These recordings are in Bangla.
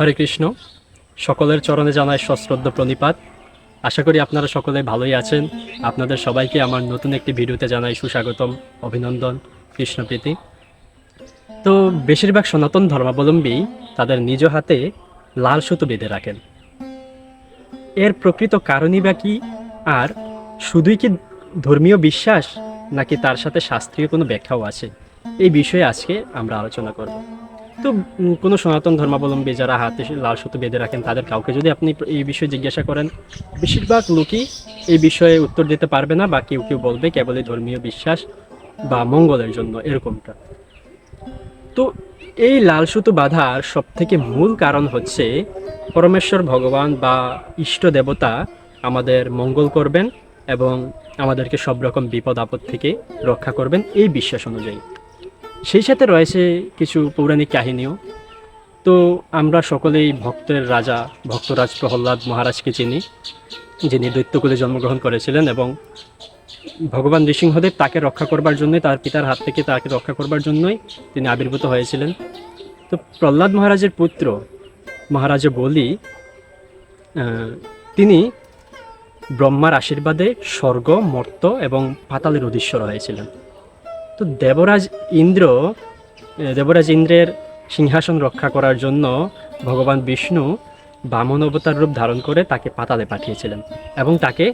হরে কৃষ্ণ, সকলের চরণে জানায় সশ্রদ্ধ প্রণিপাত। আশা করি আপনারা সকলে ভালোই আছেন। আপনাদের সবাইকে আমার নতুন একটি ভিডিওতে জানাই সুস্বাগতম, অভিনন্দন কৃষ্ণপ্রীতি তো বেশিরভাগ সনাতন ধর্মাবলম্বী তাদের নিজ হাতে লাল সুতো বেঁধে রাখেন। এর প্রকৃত কারণই বা কি? আর শুধুই কি ধর্মীয় বিশ্বাস, নাকি তার সাথে শাস্ত্রীয় কোনো ব্যাখ্যাও আছে? এই বিষয়ে আজকে আমরা আলোচনা করব। তো কোনো সনাতন ধর্মাবলম্বী যারা হাতে লাল সুতো বেঁধে রাখেন, তাদের কাউকে যদি আপনি এই বিষয়ে জিজ্ঞাসা করেন, বেশিরভাগ লোকই এই বিষয়ে উত্তর দিতে পারবে না বা কেউ কেউ বলবে কেবলই ধর্মীয় বিশ্বাস বা মঙ্গলের জন্য, এরকমটা। তো এই লাল সুতো বাঁধার সব থেকে মূল কারণ হচ্ছে পরমেশ্বর ভগবান বা ইষ্ট দেবতা আমাদের মঙ্গল করবেন এবং আমাদেরকে সব রকম বিপদ আপদ থেকে রক্ষা করবেন, এই বিশ্বাস অনুযায়ী। সেই সাথে রয়েছে কিছু পৌরাণিক কাহিনীও। তো আমরা সকলেই ভক্তের রাজা, ভক্তরাজ প্রহ্লাদ মহারাজকে চিনি, যিনি দৈত্যকুলে জন্মগ্রহণ করেছিলেন এবং ভগবান নৃসিংহদেব তাকে রক্ষা করবার জন্যই, তার পিতার হাত থেকে তাকে রক্ষা করবার জন্যই তিনি আবির্ভূত হয়েছিলেন। তো প্রহ্লাদ মহারাজের পুত্র মহারাজা বলি তিনি ব্রহ্মার আশীর্বাদে স্বর্গ, মর্ত এবং পাতালের অধীশ্বর হয়েছিলেন তো দেবরাজ ইন্দ্র দেবরাজ ইন্দ্রের সিংহাসন রক্ষা করার জন্য ভগবান বিষ্ণু বামন অবতার রূপ ধারণ করে তাকে পাতালে পাঠিয়েছিলেন এবং তাকে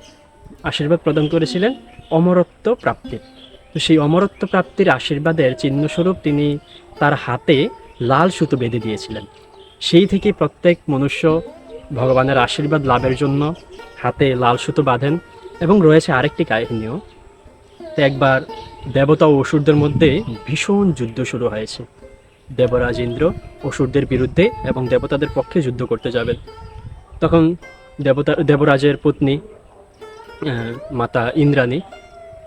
আশীর্বাদ প্রদান করেছিলেন অমরত্ব প্রাপ্তির তো সেই অমরত্ব প্রাপ্তির আশীর্বাদের চিহ্নস্বরূপ তিনি তার হাতে লাল সুতো বেঁধে দিয়েছিলেন। সেই থেকে প্রত্যেক মনুষ্য ভগবানের আশীর্বাদ লাভের জন্য হাতে লাল সুতো বাঁধেন এবং রয়েছে আরেকটি কাহিনীও। একবার দেবতা ও অসুরদের মধ্যে ভীষণ যুদ্ধ শুরু হয়েছে। দেবরাজ ইন্দ্র অসুরদের বিরুদ্ধে এবং দেবতাদের পক্ষে যুদ্ধ করতে যাবেন। তখন দেবতা, দেবরাজের পত্নী মাতা ইন্দ্রাণী,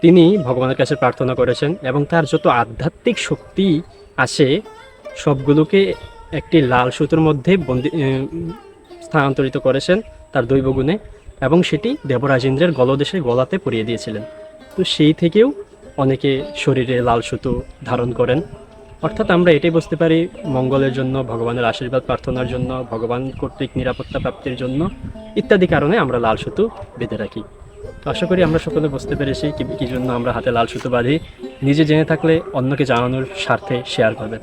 তিনি ভগবানের কাছে প্রার্থনা করেছেন এবং তার যত আধ্যাত্মিক শক্তি আছে, সবগুলোকে একটি লাল সুতোর মধ্যে বন্দি স্থানান্তরিত করেছেন তার দৈবগুণে এবং সেটি দেবরাজ ইন্দ্রের গলদেশে গলাতে পরিয়ে দিয়েছিলেন। তো সেই থেকেও অনেকে শরীরে লাল সুতো ধারণ করেন। অর্থাৎ আমরা এটাই বুঝতে পারি, মঙ্গলের জন্য, ভগবানের আশীর্বাদ, প্রার্থনার জন্য, ভগবান কর্তৃক নিরাপত্তা প্রাপ্তির জন্য ইত্যাদি কারণে আমরা লাল সুতো বেঁধে রাখি। তো আশা করি আমরা সকলে বুঝতে পেরেছি কি কি জন্য আমরা হাতে লাল সুতো বাঁধি। নিজে জেনে থাকলে অন্যকে জানানোর স্বার্থে শেয়ার করবেন।